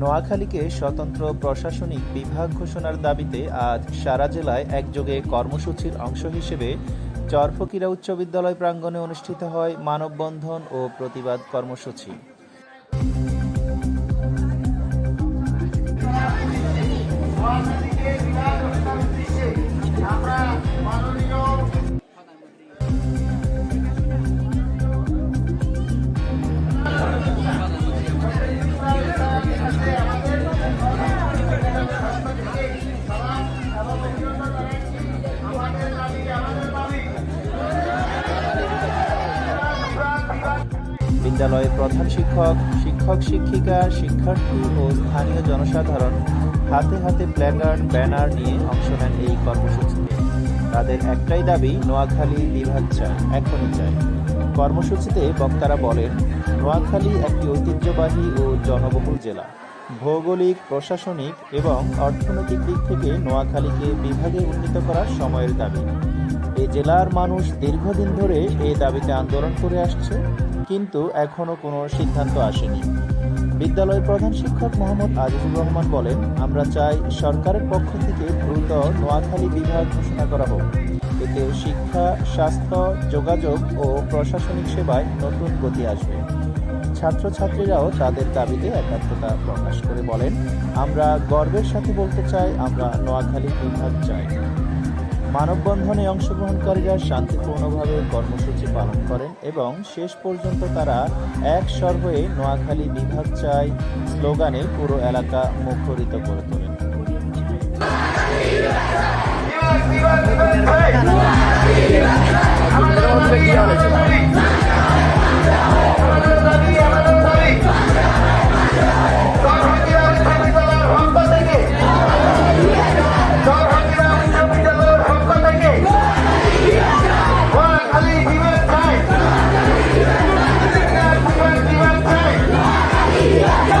নোয়াখালীকে স্বতন্ত্র প্রশাসনিক বিভাগ ঘোষণার দাবিতে আজ সারা জেলায় একযোগে কর্মসূচির অংশ হিসেবে চরফকিরা উচ্চ বিদ্যালয় প্রাঙ্গণে অনুষ্ঠিত হয় মানববন্ধন ও প্রতিবাদ কর্মসূচি। বিদ্যালয়ের প্রধান শিক্ষক শিক্ষক শিক্ষিকা, শিক্ষার্থী ও স্থানীয় জনসাধারণ হাতে হাতে প্ল্যাকার্ড, ব্যানার নিয়ে অংশ নেন এই কর্মসূচিতে। তাদের একটাই দাবি, নোয়াখালী বিভাগ চায়, এখনই চায়। কর্মসূচিতে বক্তারা বলেন, নোয়াখালী একটি ঐতিহ্যবাহী ও জনবহুল জেলা। ভৌগোলিক, প্রশাসনিক এবং অর্থনৈতিক দিক থেকে নোয়াখালীকে বিভাগে উন্নীত করার সময়ের দাবি। এ জেলার মানুষ দীর্ঘদিন ধরে এই দাবিতে আন্দোলন করে আসছে, কিন্তু এখনও কোনো সিদ্ধান্ত আসেনি। বিদ্যালয়ের প্রধান শিক্ষক মোহাম্মদ আজিজুর রহমান বলেন, আমরা চাই সরকারের পক্ষ থেকে দ্রুত নোয়াখালী বিভাগ ঘোষণা করা হোক। এতে শিক্ষা, স্বাস্থ্য, যোগাযোগ ও প্রশাসনিক সেবায় নতুন গতি আসবে। ছাত্রছাত্রীরাও তাদের দাবিতে একাত্মতা প্রকাশ করে বলেন, আমরা গর্বের সাথে বলতে চাই, আমরা নোয়াখালী বিভাগ চাই। মানববন্ধনে অংশগ্রহণকারীরা শান্তিপূর্ণভাবে কর্মসূচি পালন করেন এবং শেষ পর্যন্ত তারা এক সর্বে নোয়াখালী বিভাগ চাই স্লোগানে পুরো এলাকা মুখরিত করে তোলেন।